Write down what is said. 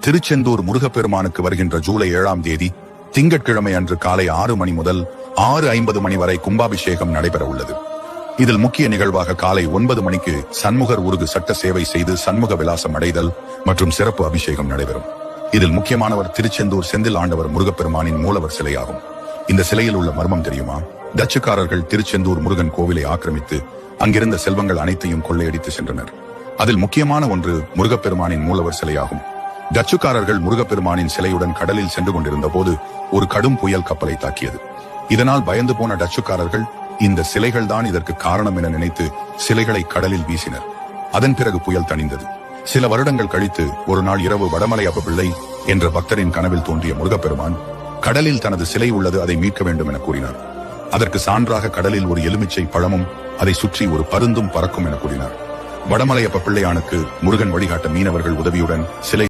திருச்செந்தூர் முருகப்பெருமானுக்கு வருகின்ற ஜூலை ஏழாம் தேதி திங்கட்கிழமை அன்று காலை ஆறு மணி முதல் ஆறு ஐம்பது மணி வரை கும்பாபிஷேகம் நடைபெற உள்ளது. இதில் முக்கிய நிகழ்வாக காலை ஒன்பது மணிக்கு சண்முகர் உருகு சட்ட சேவை செய்து சண்முக விலாசம் அடைதல் மற்றும் சிறப்பு அபிஷேகம் நடைபெறும். இதில் முக்கியமானவர் திருச்செந்தூர் செந்தில் ஆண்டவர் முருகப்பெருமானின் மூலவர் சிலையாகும். இந்த சிலையில் உள்ள மர்மம் தெரியுமா? டச்சுக்காரர்கள் திருச்செந்தூர் முருகன் கோவிலை ஆக்கிரமித்து அங்கிருந்த செல்வங்கள் அனைத்தையும் கொள்ளையடித்து சென்றனர். அதில் முக்கியமான ஒன்று முருகப்பெருமானின் மூலவர் சிலையாகும். டச்சுக்காரர்கள் முருகப்பெருமானின் சிலையுடன் கடலில் சென்று கொண்டிருந்த போது ஒரு கடும் புயல் கப்பலை தாக்கியது. இதனால் பயந்து போன டச்சுக்காரர்கள் இந்த சிலைகள் தான் இதற்கு காரணம் என நினைத்து சிலைகளை கடலில் வீசினர். அதன் பிறகு புயல் தணிந்தது. சில வருடங்கள் கழித்து ஒரு நாள் இரவு வடமலை பிள்ளை என்ற பக்தரின் கனவில் தோன்றிய முருகப்பெருமான் கடலில் தனது சிலை உள்ளது அதை மீட்க வேண்டும் என கூறினார். அதற்கு சான்றாக கடலில் ஒரு எலுமிச்சை பழமும் அதை சுற்றி ஒரு பருந்தும் பறக்கும் என கூறினார். வடமலையப்ப பிள்ளையானுக்கு முருகன் வழிகாட்ட மீனவர்கள் உதவியுடன் சிலை